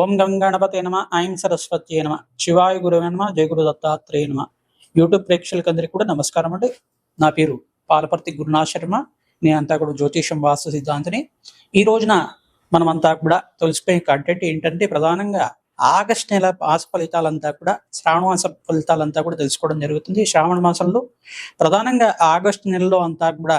ఓం గంగణపతే నమ ఐం సరస్వతి నమ శివాయ గురువే నమ జయగురు దత్తాత్రేయ నమ. యూట్యూబ్ ప్రేక్షకులందరికీ కూడా నమస్కారం అండి. నా పేరు పాలపర్తి గురునాథ్ శర్మ. నేనంతా కూడా జ్యోతిషం వాస్తు సిద్ధాంతిని. ఈ రోజున మనమంతా కూడా తెలిసిపోయే కంటెంట్ ఏంటంటే ప్రధానంగా ఆగస్ట్ నెల మాస ఫలితాలంతా కూడా శ్రావణ మాస ఫలితాలంతా కూడా తెలుసుకోవడం జరుగుతుంది. శ్రావణ మాసంలో ప్రధానంగా ఆగస్ట్ నెలలో అంతా కూడా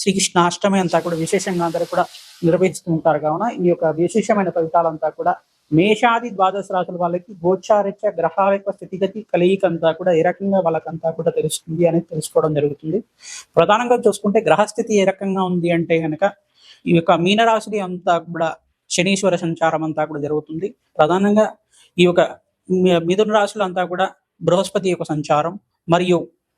శ్రీకృష్ణాష్టమి అంతా కూడా విశేషంగా అందరూ కూడా నిర్వహిస్తూ ఉంటారు. కావున ఈ యొక్క విశేషమైన ఫలితాలంతా కూడా మేషాది ద్వాదశ రాశుల వాళ్ళకి గోచారిత్య గ్రహాల యొక్క స్థితిగతి కలయిక అంతా కూడా ఏ రకంగా వాళ్ళకంతా కూడా తెలుస్తుంది అనేది తెలుసుకోవడం జరుగుతుంది. ప్రధానంగా చూసుకుంటే గ్రహస్థితి ఏ రకంగా ఉంది అంటే కనుక ఈ యొక్క మీనరాశుడి అంతా కూడా శనీశ్వర సంచారం అంతా కూడా జరుగుతుంది. ప్రధానంగా ఈ యొక్క మిథున రాశులు అంతా కూడా బృహస్పతి యొక్క సంచారం మరియు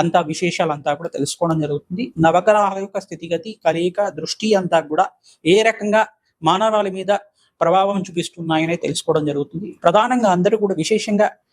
అంతా విశేషాలంతా కూడా తెలుసుకోవడం జరుగుతుంది. నవగ్రహాల యొక్క స్థితిగతి కలయిక దృష్టి అంతా కూడా ఏ రకంగా మానవాళి మీద ప్రభావం చూపిస్తున్నాయనే తెలుసుకోవడం జరుగుతుంది. ప్రధానంగా అందరూ కూడా విశేషంగా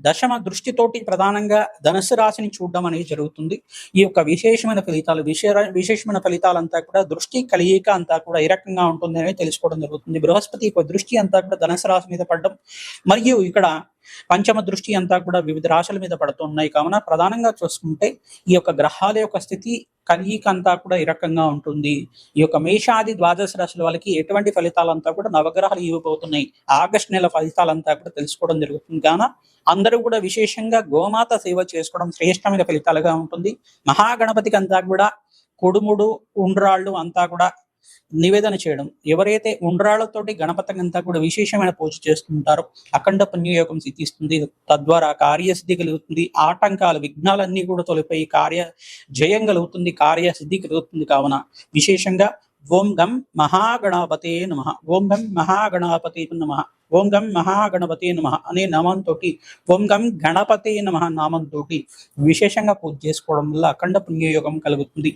దశమ దృష్టితోటి ప్రధానంగా ధనుసు రాశిని చూడడం అనేది జరుగుతుంది. ఈ యొక్క విశేషమైన ఫలితాలు విశేష విశేషమైన ఫలితాలంతా కూడా దృష్టి కలియిక అంతా కూడా ఏ రకంగా ఉంటుంది అనేది తెలుసుకోవడం జరుగుతుంది. బృహస్పతి యొక్క దృష్టి అంతా కూడా ధనుసు రాశి మీద పడడం మరియు ఇక్కడ పంచమ దృష్టి అంతా కూడా వివిధ రాశుల మీద పడుతున్నాయి కావున ప్రధానంగా చూసుకుంటే ఈ యొక్క గ్రహాల యొక్క స్థితి కలియిక అంతా కూడా ఈ రకంగా ఉంటుంది. ఈ యొక్క మేషాది ద్వాదశ రాశుల వాళ్ళకి ఎటువంటి ఫలితాలంతా కూడా నవగ్రహాలు ఇవ్వబోతున్నాయి. ఆగస్ట్ నెల ఫలితాలంతా కూడా తెలుసుకోవడం జరుగుతుంది. కావున అందరూ కూడా విశేషంగా గోమాత సేవ చేసుకోవడం శ్రేష్టమైన ఫలితాలుగా ఉంటుంది. మహాగణపతికి అంతా కూడా కుడుముడు ఉండ్రాళ్ళు అంతా కూడా నివేదన చేయడం. ఎవరైతే ఉండ్రాళ్ళతోటి గణపతికి అంతా కూడా విశేషమైన పూజ చేస్తుంటారో అఖండ పుణ్యయోగం సిద్ధిస్తుంది. తద్వారా కార్యసిద్ధి కలుగుతుంది. ఆటంకాలు విఘ్నాలన్నీ కూడా తొలిపోయి కార్య జయం కలుగుతుంది కార్యసిద్ధి కలుగుతుంది కావున. విశేషంగా ఓం గం మహాగణపతే నమ. ఓం గం నమ. ఓం గం మహాగణపతే నమ అనే నామంతో ఓం గం గణపతే నమ నామంతో విశేషంగా పూజ చేసుకోవడం వల్ల అఖండ పుణ్యయోగం కలుగుతుంది.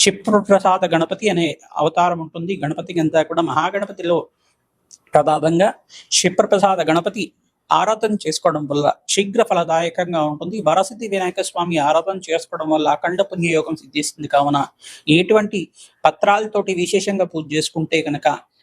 క్షిప్రప్రసాద గణపతి అనే అవతారం ఉంటుంది. గణపతికి అంతా కూడా మహాగణపతిలో ప్రధానంగా క్షిప్రప్రసాద గణపతి ఆరాధన చేసుకోవడం వల్ల శీఘ్ర ఫలదాయకంగా ఉంటుంది. వరసిద్ధి వినాయక స్వామి ఆరాధన చేసుకోవడం వల్ల అఖండ పుణ్యయోగం సిద్ధిస్తుంది. కావున ఎటువంటి పత్రాలతోటి విశేషంగా పూజ చేసుకుంటే కనుక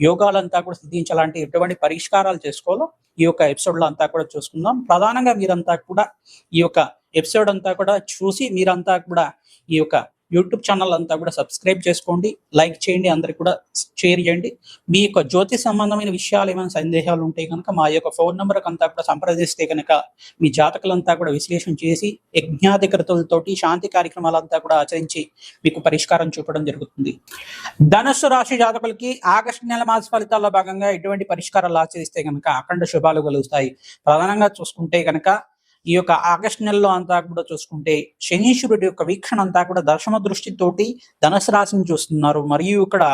యోగాలంతా కూడా సిద్ధించాలంటే ఎటువంటి పరిష్కారాలు చేసుకోవాలో ఈ యొక్క ఎపిసోడ్లో అంతా కూడా చూసుకుందాం. ప్రధానంగా మీరంతా కూడా ఈ యొక్క ఎపిసోడ్ అంతా కూడా చూసి మీరంతా కూడా ఈ యొక్క యూట్యూబ్ ఛానల్ అంతా కూడా సబ్స్క్రైబ్ చేసుకోండి లైక్ చేయండి అందరికి కూడా షేర్ చేయండి. మీ యొక్క జ్యోతి సంబంధమైన విషయాలు ఏమైనా సందేహాలు ఉంటే కనుక మా యొక్క ఫోన్ నెంబర్ అంతా కూడా సంప్రదిస్తే కనుక మీ జాతకులంతా కూడా విశ్లేషణ చేసి యజ్ఞాధికృతులతోటి శాంతి కార్యక్రమాలంతా కూడా ఆచరించి మీకు పరిష్కారం చూపడం జరుగుతుంది. ధనుస్సు రాశి జాతకులకి ఆగస్టు నెల మాస ఫలితాల్లో భాగంగా ఎటువంటి పరిష్కారాలు ఆచరిస్తే కనుక అఖండ శుభాలు కలుగుతాయి. ప్రధానంగా చూసుకుంటే కనుక ఈ యొక్క ఆగస్టు నెలలో అంతా కూడా చూసుకుంటే శనీశ్వరుడి యొక్క వీక్షణ అంతా కూడా దశమ దృష్టితోటి ధనుసు రాశిని చూస్తున్నారు. మరియు ఇక్కడ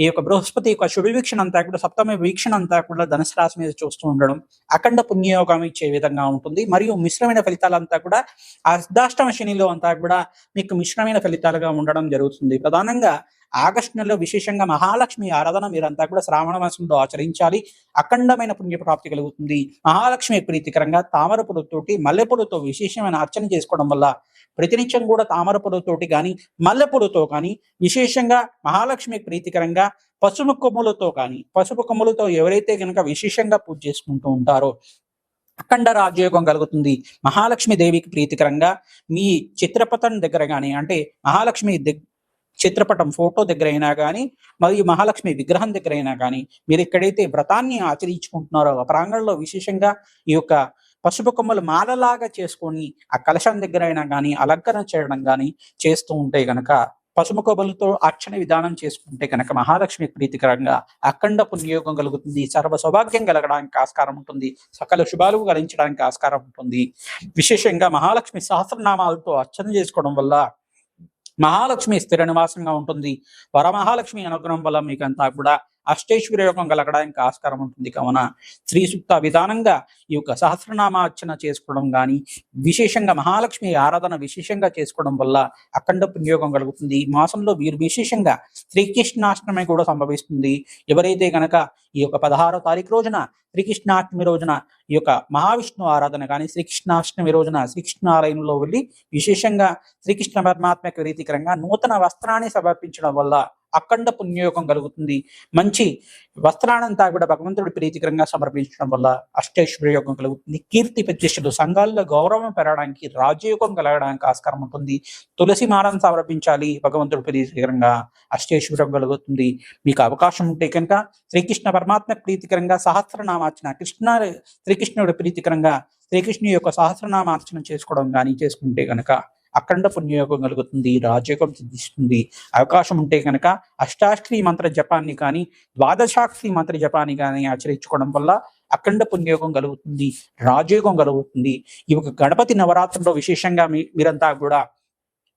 ఈ యొక్క బృహస్పతి యొక్క శుభ వీక్షణ అంతా కూడా సప్తమ వీక్షణ అంతా కూడా ధనుసు రాశి మీద చూస్తూ ఉండడం అఖండ పుణ్యయోగం ఇచ్చే విధంగా ఉంటుంది. మరియు మిశ్రమైన ఫలితాలంతా కూడా అర్ధాష్టమ శనిలో అంతా కూడా మీకు మిశ్రమైన ఫలితాలుగా ఉండడం జరుగుతుంది. ప్రధానంగా ఆగస్టు నెలలో విశేషంగా మహాలక్ష్మి ఆరాధన మీరంతా కూడా శ్రావణ మాసంలో ఆచరించాలి. అఖండమైన పుణ్యప్రాప్తి కలుగుతుంది. మహాలక్ష్మి ప్రీతికరంగా తామర పూలతోటి మల్లెపూలతో విశేషమైన అర్చన చేసుకోవడం వల్ల ప్రతినిత్యం కూడా తామర పూలతోటి కానీ మల్లెపూలతో కానీ విశేషంగా మహాలక్ష్మి ప్రీతికరంగా పసుపు కొమ్ములతో కానీ పసుపు కొమ్ములతో ఎవరైతే కనుక విశేషంగా పూజ చేసుకుంటూ ఉంటారో అఖండ రాజయోగం కలుగుతుంది. మహాలక్ష్మి దేవికి ప్రీతికరంగా మీ చిత్రపటం దగ్గర కానీ అంటే మహాలక్ష్మి దగ్ చిత్రపటం ఫోటో దగ్గర అయినా కానీ మరియు మహాలక్ష్మి విగ్రహం దగ్గర అయినా కానీ మీరు ఎక్కడైతే వ్రతాన్ని ఆచరించుకుంటున్నారో ఆ ప్రాంగణంలో విశేషంగా ఈ యొక్క పసుపు కొమ్మలు మాలలాగా చేసుకొని ఆ కలశం దగ్గర అయినా కానీ అలంకరణ చేయడం కానీ చేస్తూ ఉంటే గనక పసుపు కొమ్మలతో అర్చన విధానం చేసుకుంటే కనుక మహాలక్ష్మి ప్రీతికరంగా అఖండ పుణ్యోగం కలుగుతుంది. సర్వ సౌభాగ్యం కలగడానికి ఆస్కారం ఉంటుంది. సకల శుభాలు కలిగించడానికి ఆస్కారం ఉంటుంది. విశేషంగా మహాలక్ష్మి సహస్రనామాలతో అర్చన చేసుకోవడం వల్ల మహాలక్ష్మి స్థిర నివాసంగా ఉంటుంది. వరమహాలక్ష్మి అనుగ్రహం వల్ల మీకంతా కూడా అష్టైశ్వర్య యోగం కలగడానికి ఆస్కారం ఉంటుంది. కావున శ్రీ సూక్త విధానంగా ఈ యొక్క సహస్రనామార్చన చేసుకోవడం కానీ విశేషంగా మహాలక్ష్మి ఆరాధన విశేషంగా చేసుకోవడం వల్ల అఖండ పుణ్యోగం కలుగుతుంది. ఈ మాసంలో వీరు విశేషంగా శ్రీకృష్ణాష్టమి కూడా సంభవిస్తుంది. ఎవరైతే గనక ఈ యొక్క పదహారో తారీఖు రోజున శ్రీకృష్ణాష్టమి రోజున ఈ యొక్క మహావిష్ణు ఆరాధన కానీ శ్రీకృష్ణాష్టమి రోజున శ్రీకృష్ణ ఆలయంలో వెళ్ళి విశేషంగా శ్రీకృష్ణ పరమాత్మక రీతికరంగా నూతన వస్త్రాన్ని సమర్పించడం వల్ల అఖండ పుణ్యయోగం కలుగుతుంది. మంచి వస్త్రానంతా కూడా భగవంతుడు ప్రీతికరంగా సమర్పించడం వల్ల అష్టైశ్వర్య యోగం కలుగుతుంది. కీర్తి ప్రతిష్టలు సంఘాల్లో గౌరవం పెరగడానికి రాజయోగం కలగడానికి ఆస్కారం ఉంటుంది. తులసి మాలను సమర్పించాలి భగవంతుడు ప్రీతికరంగా అష్టైశ్వర్యం కలుగుతుంది. మీకు అవకాశం ఉంటే కనుక శ్రీకృష్ణ పరమాత్మ ప్రీతికరంగా సహస్రనామార్చన కృష్ణ శ్రీకృష్ణుడి ప్రీతికరంగా శ్రీకృష్ణు యొక్క సహస్రనామార్చన చేసుకోవడం కానీ చేసుకుంటే కనుక అఖండ పుణ్యయోగం కలుగుతుంది రాజయోగం సిద్ధిస్తుంది. అవకాశం ఉంటే కనుక అష్టాక్షరి మంత్ర జపాన్ని కానీ ద్వాదశాక్షరి మంత్ర జపాన్ని కానీ ఆచరించుకోవడం వల్ల అఖండ పుణ్యయోగం కలుగుతుంది రాజయోగం కలుగుతుంది. ఈ యొక్క గణపతి నవరాత్రుల్లో విశేషంగా మీరంతా కూడా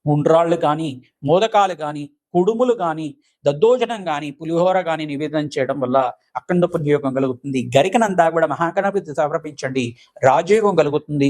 ఉండ్రాళ్ళు కానీ మోదకాలు కానీ కుడుములు కానీ దద్దోజనం కానీ పులిహోర కానీ నివేదన చేయడం వల్ల అఖండ పుణ్యయోగం కలుగుతుంది. గరికనంతా కూడా మహాగణపతి సమర్పించండి రాజయోగం కలుగుతుంది.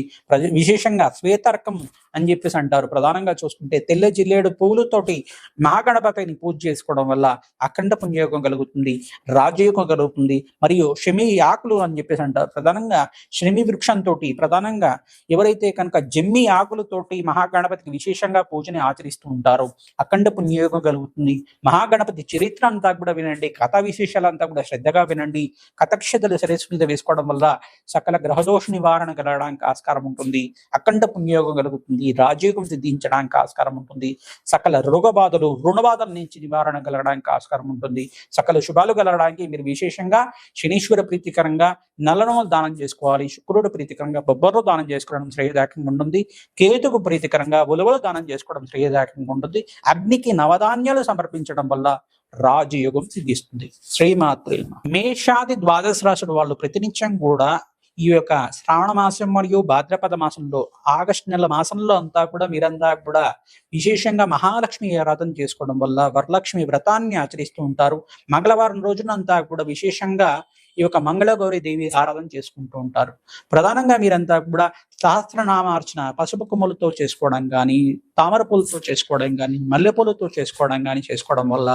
విశేషంగా శ్వేతర్కం అని చెప్పేసి అంటారు. ప్రధానంగా చూసుకుంటే తెల్ల జిల్లేడు పువ్వులతోటి మహాగణపతిని పూజ చేసుకోవడం వల్ల అఖండ పుణ్యయోగం కలుగుతుంది. రాజయోగం కలుగుతుంది. మరియు శమి ఆకులు అని చెప్పేసి అంటారు. ప్రధానంగా శమి వృక్షంతో ప్రధానంగా ఎవరైతే కనుక జమ్మి ఆకులతోటి మహాగణపతికి విశేషంగా పూజని ఆచరిస్తూ ఉంటారో అఖండ పుణ్యయోగం కలుగుతుంది. మహాగణ గణపతి చరిత్ర అంతా కూడా వినండి కథా విశేషాలంతా కూడా శ్రద్ధగా వినండి. కథక్షతలు శిరస్సు మీద వేసుకోవడం వల్ల సకల గ్రహదోష నివారణ కలగడానికి ఆస్కారం ఉంటుంది. అఖండ పుణ్యోగం కలుగుతుంది. రాజయోగం సిద్ధించడానికి ఆస్కారం ఉంటుంది. సకల రోగబాధలు బాధలు నుంచి నివారణ కలగడానికి ఆస్కారం ఉంటుంది. సకల శుభాలు కలగడానికి మీరు విశేషంగా శనీశ్వర ప్రీతికరంగా నల్లనోలు దానం చేసుకోవాలి. శుక్రుడు ప్రీతికరంగా బొబ్బర్లు దానం చేసుకోవడం శ్రేయదాయకంగా ఉంటుంది. కేతుకు ప్రీతికరంగా ఉలవలు దానం చేసుకోవడం శ్రేయదాయకంగా ఉంటుంది. అగ్నికి నవధాన్యాలు సమర్పించడం వల్ల రాజయోగం సిద్ధిస్తుంది. శ్రీమాత్రి మేషాది ద్వాదశ రాశుల వాళ్ళు ప్రతినిత్యం కూడా ఈ యొక్క శ్రావణ మాసం మరియు భాద్రపద మాసంలో ఆగస్టు నెల మాసంలో అంతా కూడా మీరంతా కూడా విశేషంగా మహాలక్ష్మి ఆరాధన చేసుకోవడం వల్ల వరలక్ష్మి వ్రతాన్ని ఆచరిస్తూ ఉంటారు. మంగళవారం రోజున అంతా కూడా విశేషంగా ఈ యొక్క మంగళగౌరి దేవి ఆరాధన చేసుకుంటూ ఉంటారు. ప్రధానంగా మీరంతా కూడా సహస్రనామార్చన పసుపు కొమ్మలతో చేసుకోవడం కానీ తామర పూలతో చేసుకోవడం కానీ మల్లెపూలతో చేసుకోవడం కానీ చేసుకోవడం వల్ల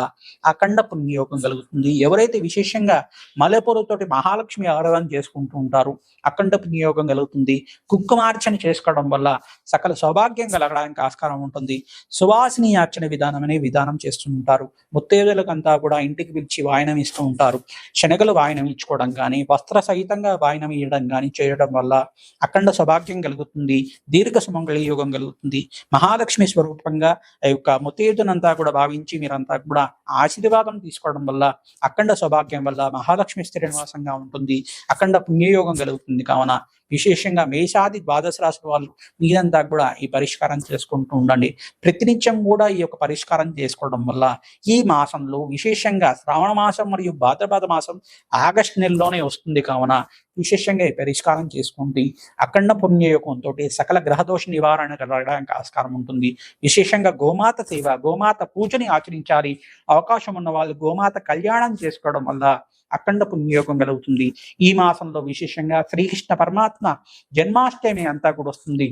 అఖండ పుణ్యయోగం కలుగుతుంది. ఎవరైతే విశేషంగా మల్లెపూలతోటి మహాలక్ష్మి ఆరాధన చేసుకుంటూ ఉంటారు అఖండ పుణ్యయోగం కలుగుతుంది. కుంకుమార్చన చేసుకోవడం వల్ల సకల సౌభాగ్యం కలగడానికి ఆస్కారం ఉంటుంది. సువాసిని అర్చన విధానం అనే విధానం చేస్తుంటారు ముత్తేదులకంతా కూడా ఇంటికి పిలిచి వాయనం ఇస్తూ ఉంటారు. శనగలు వాయనం ఇచ్చుకోవడం కానీ వస్త్ర సహితంగా వాయనం ఇవ్వడం కానీ చేయడం వల్ల అఖండ సౌభాగ్యం కలుగుతుంది దీర్ఘ సుమంగళ యోగం కలుగుతుంది. మహాలక్ష్మి స్వరూపంగా ఆ యొక్క ముత్తేదునంతా కూడా భావించి మీరంతా కూడా ఆశీర్వాదం తీసుకోవడం వల్ల అఖండ సౌభాగ్యం వల్ల మహాలక్ష్మి స్థిర నివాసంగా ఉంటుంది అఖండ పుణ్యయోగం కలుగుతుంది కావున విశేషంగా మేషాది ద్వాదశ రాశి వాళ్ళు మీరంతా కూడా ఈ పరిష్కారం చేసుకుంటూ ఉండండి. ప్రతినిత్యం కూడా ఈ యొక్క పరిష్కారం చేసుకోవడం వల్ల ఈ మాసంలో విశేషంగా శ్రావణ మాసం మరియు భాద్రపద మాసం ఆగస్టు నెలలోనే వస్తుంది కావున విశేషంగా పరిష్కారం చేసుకుంటే అఖండ పుణ్యయోగంతో సకల గ్రహదోష నివారణ కలగడానికి ఆస్కారం ఉంటుంది. విశేషంగా గోమాత సేవ గోమాత పూజని ఆచరించాలి. అవకాశం ఉన్న వాళ్ళు గోమాత కళ్యాణం చేసుకోవడం వల్ల అఖండ పుణ్యయోగం కలుగుతుంది. ఈ మాసంలో విశేషంగా శ్రీకృష్ణ పరమాత్మ జన్మాష్టమి అంతా కూడా వస్తుంది.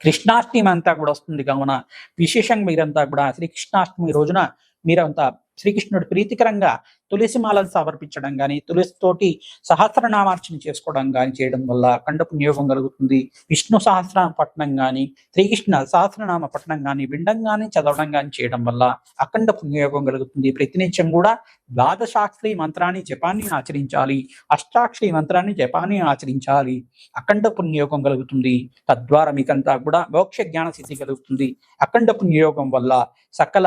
కృష్ణాష్టమి అంతా కూడా వస్తుంది. కావున విశేషంగా మీరంతా కూడా శ్రీకృష్ణాష్టమి రోజున మీరంతా శ్రీకృష్ణుడు ప్రీతికరంగా తులసి మాలను సమర్పించడం కానీ తులసితోటి సహస్రనామార్చన చేసుకోవడం కానీ చేయడం వల్ల అఖండ పుణ్యోగం కలుగుతుంది. విష్ణు సహస్రనామ పట్టణం కానీ శ్రీకృష్ణ సహస్రనామ పట్టణం కానీ వినడం కానీ చదవడం కానీ చేయడం వల్ల అఖండ పుణ్యయోగం కలుగుతుంది. ప్రతినిత్యం కూడా ద్వాదశాక్షరి మంత్రాన్ని జపాన్ని ఆచరించాలి. అష్టాక్షరి మంత్రాన్ని జపాన్ని ఆచరించాలి. అఖండ పుణ్యయోగం కలుగుతుంది. తద్వారా మీకంతా కూడా మోక్ష జ్ఞాన సిద్ధి కలుగుతుంది. అఖండ పుణ్యయోగం వల్ల సకల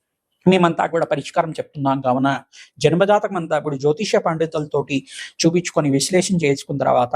మేమంతా కూడా పరిష్కారం చెప్తున్నాం కావున జన్మజాతకం అంతా కూడా జ్యోతిష పండితులతోటి చూపించుకొని విశ్లేషణ చేసుకున్న తర్వాత